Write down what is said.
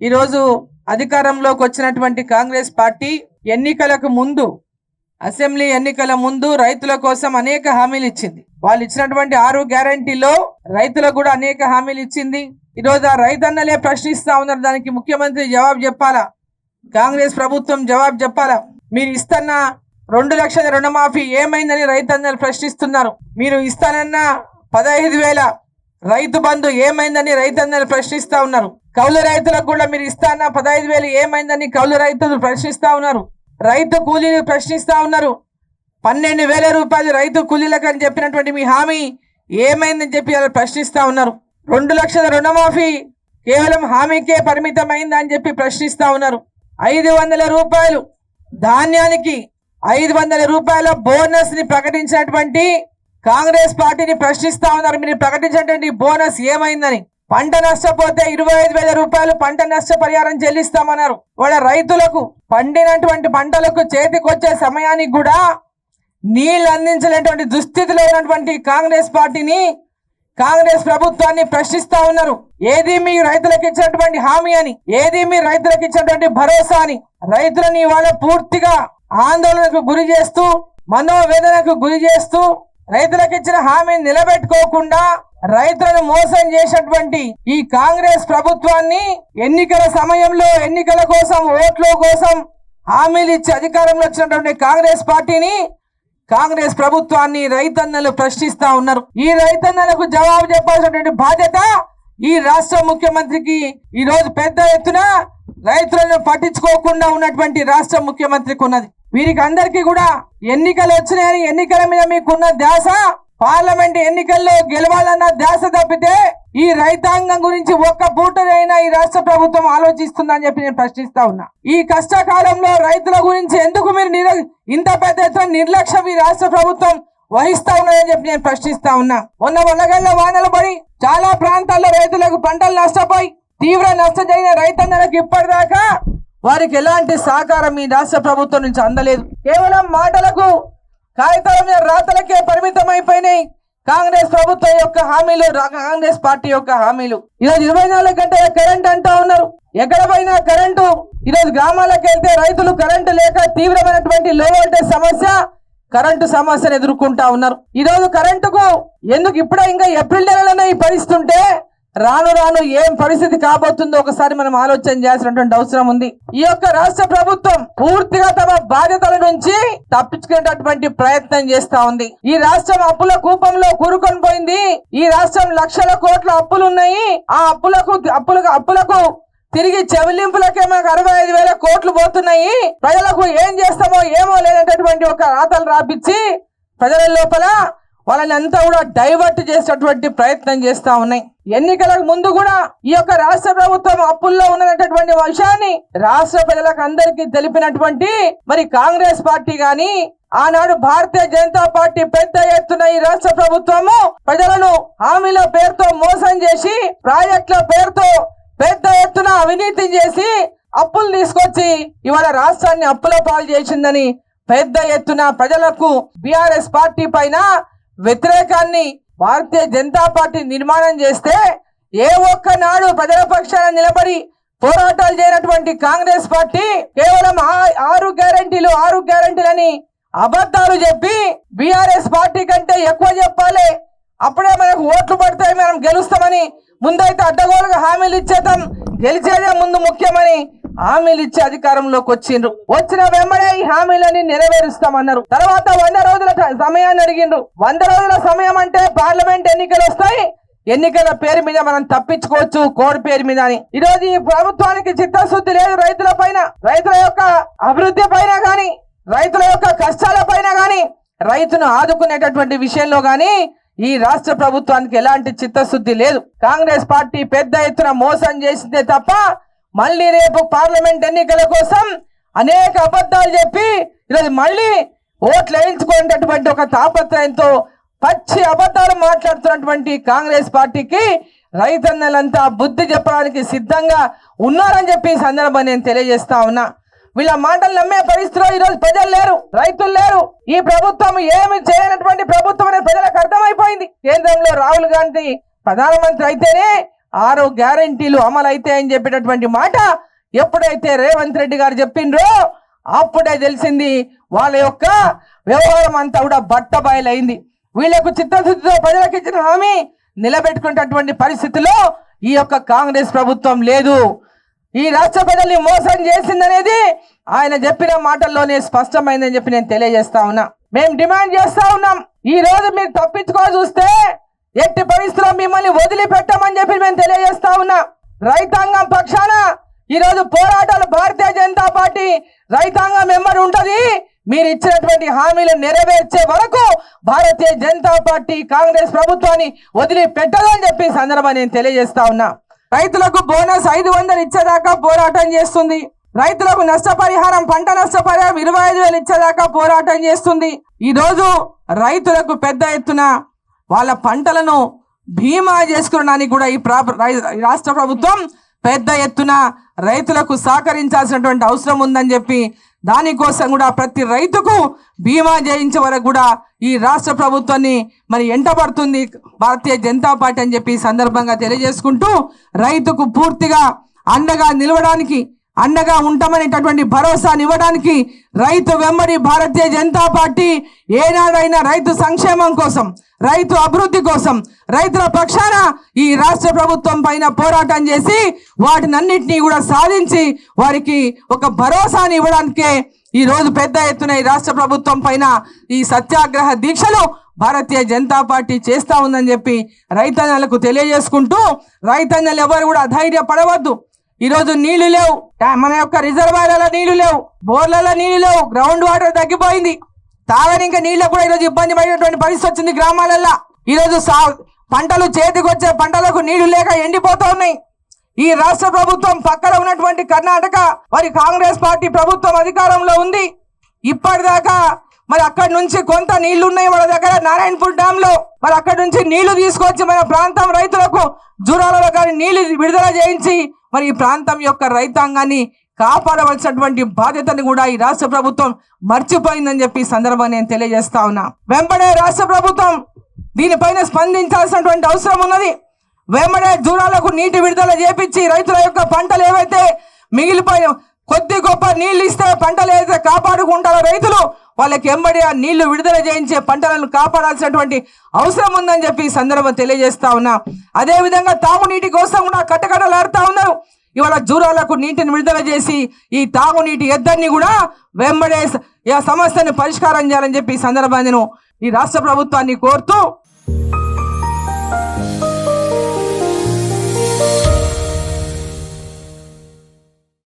ఈరోజు అధికారంలోకి వచ్చినటువంటి కాంగ్రెస్ పార్టీ ఎన్నికలకు ముందు అసెంబ్లీ ఎన్నికల ముందు రైతుల కోసం అనేక హామీలు ఇచ్చింది. వాళ్ళు ఇచ్చినటువంటి ఆరు గ్యారంటీలో రైతులకు కూడా అనేక హామీలు ఇచ్చింది. ఈరోజు ఆ రైతన్నలే ప్రశ్నిస్తా ఉన్నారు. దానికి ముఖ్యమంత్రి జవాబు చెప్పాలా? కాంగ్రెస్ ప్రభుత్వం జవాబు చెప్పాలా? మీరు ఇస్తున్న రెండు లక్షల రుణమాఫీ ఏమైందని రైతన్నలు ప్రశ్నిస్తున్నారు. మీరు ఇస్తానన్న పదహైదు వేల రైతు బంధు ఏమైందని రైతన్నలు ప్రశ్నిస్తా ఉన్నారు. కౌలు రైతులకు కూడా మీరు ఇస్తాన్న పదహైదు వేలు ఏమైందని కౌలు రైతులు ప్రశ్నిస్తా ఉన్నారు. రైతు కూలీలు ప్రశ్నిస్తా ఉన్నారు. పన్నెండు వేల రూపాయలు రైతు కూలీలకు అని చెప్పినటువంటి మీ హామీ ఏమైందని చెప్పి వాళ్ళు ప్రశ్నిస్తా ఉన్నారు. రెండు లక్షల రుణమాఫీ కేవలం హామీకే పరిమితమైందా అని చెప్పి ప్రశ్నిస్తా ఉన్నారు. ఐదు వందల రూపాయలు ధాన్యానికి ఐదు వందల రూపాయల బోనస్ని ప్రకటించినటువంటి కాంగ్రెస్ పార్టీని ప్రశ్నిస్తా ఉన్నారు. మీరు ప్రకటించినటువంటి బోనస్ ఏమైందని? పంట నష్టపోతే ఇరవై ఐదు వేల రూపాయలు పంట నష్ట పరిహారం చెల్లిస్తామన్నారు. వాళ్ళ రైతులకు పండినటువంటి పంటలకు చేతికొచ్చే సమయానికి కూడా నీళ్ళు అందించలేనటువంటి దుస్థితిలో ఉన్నటువంటి కాంగ్రెస్ పార్టీని కాంగ్రెస్ ప్రభుత్వాన్ని ప్రశ్నిస్తా ఉన్నారు. ఏది మీ రైతులకు ఇచ్చినటువంటి హామీ అని ఏది మీ రైతులకు ఇచ్చినటువంటి భరోసా అని రైతులని ఇవాళ పూర్తిగా ఆందోళనకు గురి చేస్తూ మనోవేదనకు గురి చేస్తూ రైతులకు ఇచ్చిన హామీని నిలబెట్టుకోకుండా రైతులను మోసం చేసినటువంటి ఈ కాంగ్రెస్ ప్రభుత్వాన్ని ఎన్నికల సమయంలో ఎన్నికల కోసం ఓట్ల కోసం హామీలు ఇచ్చి అధికారంలో వచ్చినటువంటి కాంగ్రెస్ పార్టీని కాంగ్రెస్ ప్రభుత్వాన్ని రైతన్నలు ప్రశ్నిస్తా ఉన్నారు. ఈ రైతన్నలకు జవాబు చెప్పాల్సినటువంటి బాధ్యత ఈ రాష్ట్ర ముఖ్యమంత్రికి. ఈ రోజు పెద్ద ఎత్తున రైతులను పట్టించుకోకుండా ఉన్నటువంటి రాష్ట్ర ముఖ్యమంత్రికి ఉన్నది. వీరికి అందరికీ కూడా ఎన్నికలు వచ్చినాయని ఎన్నికల మీద మీకున్న ధ్యాస పార్లమెంట్ ఎన్నికల్లో గెలవాలన్న ధ్యాస తప్పితే ఈ రైతాంగం గురించి ఒక్క పూటనైనా ఈ రాష్ట్ర ప్రభుత్వం ఆలోచిస్తుందని చెప్పి నేను ప్రశ్నిస్తా ఉన్నా. ఈ కష్టకాలంలో రైతుల గురించి ఎందుకు మీరు నిర ఇంత పెద్ద ఎత్తున నిర్లక్ష్యం ఈ రాష్ట్ర ప్రభుత్వం వహిస్తా ఉన్నదని చెప్పి నేను ప్రశ్నిస్తా ఉన్నా. మొన్న వల్లగల్ల వానలు పడి చాలా ప్రాంతాల్లో రైతులకు పంటలు నష్టపోయి తీవ్ర నష్టం జరిగిన రైతన్నలకు ఇప్పటిదాకా వారికి ఎలాంటి సహకారం ఈ రాష్ట్ర ప్రభుత్వం నుంచి అందలేదు. కేవలం మాటలకు కాగితాల మీద రాతలకే పరిమితం అయిపోయినాయి. కాంగ్రెస్ ప్రభుత్వం యొక్క హామీలు రా- కాంగ్రెస్ పార్టీ యొక్క హామీలు. ఈరోజు ఇరవై నాలుగు గంటల కరెంట్ అంటా ఉన్నారు. ఎక్కడ పోయినా కరెంటు? ఈరోజు గ్రామాలకు వెళ్తే రైతులు కరెంటు లేక తీవ్రమైనటువంటి లో వోల్టేజ్ సమస్య కరెంటు సమస్యను ఎదుర్కొంటా ఉన్నారు. ఈరోజు కరెంటుకు ఎందుకు ఇప్పుడే ఇంకా ఏప్రిల్ నెలలోనే ఈ పరిస్థితుంటే రాను రాను ఏం పరిస్థితి కాబోతుందో ఒకసారి మనం ఆలోచన చేయాల్సినటువంటి అవసరం ఉంది. ఈ యొక్క రాష్ట్ర ప్రభుత్వం పూర్తిగా తమ బాధ్యతల నుంచి తప్పించుకునేటటువంటి ప్రయత్నం చేస్తా ఉంది. ఈ రాష్ట్రం అప్పుల కూపంలో కూరుకొని పోయింది. ఈ రాష్ట్రం లక్షల కోట్ల అప్పులు ఉన్నాయి ఆ అప్పులకు అప్పులకు అప్పులకు తిరిగి చెవిలింపులకే మనకు అరవై ఐదు వేల కోట్లు పోతున్నాయి. ప్రజలకు ఏం చేస్తామో ఏమో లేనటువంటి ఒక రాతలు రాపిచ్చి ప్రజల లోపల వాళ్ళని అంతా కూడా డైవర్ట్ చేసేటువంటి ప్రయత్నం చేస్తా ఉన్నాయి. ఎన్నికలకు ముందు కూడా ఈ యొక్క రాష్ట్ర ప్రభుత్వం అప్పుల్లో ఉన్నటువంటి విషయాన్ని రాష్ట్ర ప్రజలకు అందరికీ తెలిపినటువంటి మరి కాంగ్రెస్ పార్టీ గాని ఆనాడు భారతీయ జనతా పార్టీ పెద్ద ఎత్తున ఈ రాష్ట్ర ప్రభుత్వము ప్రజలను హామీల పేరుతో మోసం చేసి ప్రాజెక్టుల పేరుతో పెద్ద ఎత్తున అవినీతి చేసి అప్పులు తీసుకొచ్చి ఇవాళ రాష్ట్రాన్ని అప్పుల పాలు చేసిందని పెద్ద ఎత్తున ప్రజలకు బీఆర్ఎస్ పార్టీ పైన వ్యతిరేకాన్ని భారతీయ జనతా పార్టీ నిర్మాణం చేస్తే ఏ ఒక్క నాడు ప్రజల పక్షాన నిలబడి పోరాటాలు చేయనటువంటి కాంగ్రెస్ పార్టీ కేవలం ఆ- ఆరు గ్యారంటీలు ఆరు గ్యారంటీలని అబద్ధాలు చెప్పి బీఆర్ఎస్ పార్టీ కంటే ఎక్కువ చెప్పాలి. అప్పుడే మనకు ఓట్లు పడతాయి మనం గెలుస్తామని ముందైతే అడ్డగోలుగా హామీలు ఇచ్చేద్దాం. గెలిచేదే ముందు ముఖ్యమని హామీలు ఇచ్చే అధికారంలోకి వచ్చిండ్రు. వచ్చిన వెంబడే ఈ హామీలని నెరవేరుస్తామన్నారు. తర్వాత వంద రోజుల సమయాన్ని అడిగిండ్రు. వంద రోజుల సమయం అంటే పార్లమెంట్ ఎన్నికలు వస్తాయి. ఎన్నికల పేరు మీద మనం తప్పించుకోవచ్చు కోడ్ పేరు మీద అని. ఈ రోజు ఈ ప్రభుత్వానికి చిత్తశుద్ధి లేదు రైతుల పైన. రైతుల యొక్క అభివృద్ధి పైన గాని రైతుల యొక్క కష్టాల పైన గాని రైతును ఆదుకునేటటువంటి విషయంలో గాని ఈ రాష్ట్ర ప్రభుత్వానికి ఎలాంటి చిత్తశుద్ధి లేదు. కాంగ్రెస్ పార్టీ పెద్ద ఎత్తున మోసం చేసిందే తప్ప మళ్ళీ రేపు పార్లమెంట్ ఎన్నికల కోసం అనేక అబద్ధాలు చెప్పి ఈరోజు మళ్ళీ ఓట్లు వేయించుకునేటటువంటి ఒక తాపత్రయంతో పచ్చి అబద్ధాలు మాట్లాడుతున్నటువంటి కాంగ్రెస్ పార్టీకి రైతన్నలంతా బుద్ధి చెప్పడానికి సిద్ధంగా ఉన్నారని చెప్పి ఈ సందర్భం నేను తెలియజేస్తా ఉన్నా. వీళ్ళ మాటలు నమ్మే పరిస్థితిలో ఈరోజు ప్రజలు లేరు రైతులు లేరు. ఈ ప్రభుత్వం ఏమి చేయనటువంటి ప్రభుత్వం అనేది ప్రజలకు అర్థమైపోయింది. కేంద్రంలో రాహుల్ గాంధీ ప్రధానమంత్రి అయితేనే ఆరు గ్యారంటీలు అమలైతాయని చెప్పేటటువంటి మాట ఎప్పుడైతే రేవంత్ రెడ్డి గారు చెప్పిండ్రో అప్పుడే తెలిసింది వాళ్ళ యొక్క వ్యవహారం అంతా కూడా బట్ట బయలైంది వీళ్ళకు చిత్తశుద్ధితో ప్రజలకు ఇచ్చిన హామీ నిలబెట్టుకునేటటువంటి పరిస్థితిలో ఈ యొక్క కాంగ్రెస్ ప్రభుత్వం లేదు. ఈ రాష్ట్ర ప్రజల్ని మోసం చేసిందనేది ఆయన చెప్పిన మాటల్లోనే స్పష్టమైందని చెప్పి నేను తెలియజేస్తా ఉన్నా. మేము డిమాండ్ చేస్తా ఉన్నాం. ఈ రోజు మీరు తప్పించుకో చూస్తే ఎట్టి పరిస్థితుల్లో మిమ్మల్ని వదిలిపెట్టమని చెప్పి మేము తెలియజేస్తా ఉన్నా. రైతాంగం పక్షాన ఈరోజు పోరాటాలు భారతీయ జనతా పార్టీ రైతాంగం మెంబర్ ఉంటది. మీరు ఇచ్చినటువంటి హామీలు నెరవేర్చే వరకు భారతీయ జనతా పార్టీ కాంగ్రెస్ ప్రభుత్వాన్ని వదిలిపెట్టదని చెప్పి సందర్భాన్ని నేను తెలియజేస్తా ఉన్నా. రైతులకు బోనస్ ఐదు వందలు ఇచ్చేదాకా పోరాటం చేస్తుంది. రైతులకు నష్టపరిహారం పంట నష్టపరిహారం ఇరవై ఐదు వేలు ఇచ్చేదాకా పోరాటం చేస్తుంది. ఈ రోజు రైతులకు పెద్ద ఎత్తున వాళ్ళ పంటలను బీమా చేసుకోవడానికి కూడా ఈ రై- రాష్ట్ర ప్రభుత్వం పెద్ద ఎత్తున రైతులకు సహకరించాల్సినటువంటి అవసరం ఉందని చెప్పి దానికోసం కూడా ప్రతి రైతుకు బీమా చేయించే వరకు కూడా ఈ రాష్ట్ర ప్రభుత్వాన్ని మరి ఎంటబడుతుంది భారతీయ జనతా పార్టీ అని చెప్పి సందర్భంగా తెలియజేసుకుంటూ రైతుకు పూర్తిగా అండగా నిలవడానికి అండగా ఉంటామనేటటువంటి భరోసాని ఇవ్వడానికి రైతు వెంబడి భారతీయ జనతా పార్టీ ఏనాడైనా రైతు సంక్షేమం కోసం రైతు అభివృద్ధి కోసం రైతుల పక్షాన ఈ రాష్ట్ర ప్రభుత్వం పైన పోరాటం చేసి వాటినన్నింటినీ కూడా సాధించి వారికి ఒక భరోసాని ఇవ్వడానికే ఈరోజు పెద్ద ఎత్తున ఈ రాష్ట్ర ప్రభుత్వం పైన ఈ సత్యాగ్రహ దీక్షలు భారతీయ జనతా పార్టీ చేస్తా ఉందని చెప్పి రైతన్నలకు తెలియజేసుకుంటూ రైతన్నలు ఎవరు కూడా అధైర్యపడవద్దు. పడవద్దు ఈరోజు నీళ్ళు లేవు. మన యొక్క రిజర్వాయర్ల నీళ్ళు లేవు. బోర్లలో నీళ్ళు లేవు. గ్రౌండ్ వాటర్ తగ్గిపోయింది. తాగని ఇంకా నీళ్ళకు కూడా ఈరోజు ఇబ్బంది పడినటువంటి పరిస్థితి వచ్చింది గ్రామాలల్లో. ఈరోజు సా పంటలు చేతికొచ్చే పంటలకు నీళ్ళు లేక ఎండిపోతూ ఉన్నాయి. ఈ రాష్ట్ర ప్రభుత్వం పక్కన ఉన్నటువంటి కర్ణాటక మరి కాంగ్రెస్ పార్టీ ప్రభుత్వం అధికారంలో ఉంది. ఇప్పటిదాకా మరి అక్కడి నుంచి కొంత నీళ్ళు ఉన్నాయి వాళ్ళ దగ్గర. నారాయణపూర్ డ్యామ్లో మరి అక్కడి నుంచి నీళ్ళు తీసుకొచ్చి మన ప్రాంతం రైతులకు జూరాలలో కానీ నీళ్ళు విడుదల చేయించి మరి ఈ ప్రాంతం యొక్క రైతాంగాన్ని కాపాడవలసినటువంటి బాధ్యతను కూడా ఈ రాష్ట్ర ప్రభుత్వం మర్చిపోయిందని చెప్పి సందర్భం నేను తెలియజేస్తా ఉన్నా. వెంబడే రాష్ట్ర ప్రభుత్వం దీనిపైన స్పందించాల్సినటువంటి అవసరం ఉన్నది. వెంబడే దూరాలకు నీటి విడుదల చేపించి రైతుల యొక్క పంటలు ఏవైతే మిగిలిపోయిన కొద్ది గొప్ప నీళ్ళు ఇస్తే పంటలు ఏదైతే కాపాడుకుంటారో రైతులు వాళ్ళకి ఎంబడి ఆ నీళ్ళు విడుదల చేయించే పంటలను కాపాడాల్సినటువంటి అవసరం ఉందని చెప్పి ఈ సందర్భం తెలియజేస్తా ఉన్నా. అదేవిధంగా తాగునీటి కోసం కూడా కట్టకడలాడుతా ఉన్నారు. ఇవాళ జూరాలకు నీటిని విడుదల చేసి ఈ తాగునీటి ఎద్దరిని కూడా వెంబడే ఈ సమస్యను పరిష్కారం చేయాలని చెప్పి ఈ సందర్భాన్ని నేను ఈ రాష్ట్ర ప్రభుత్వాన్ని కోరుతూ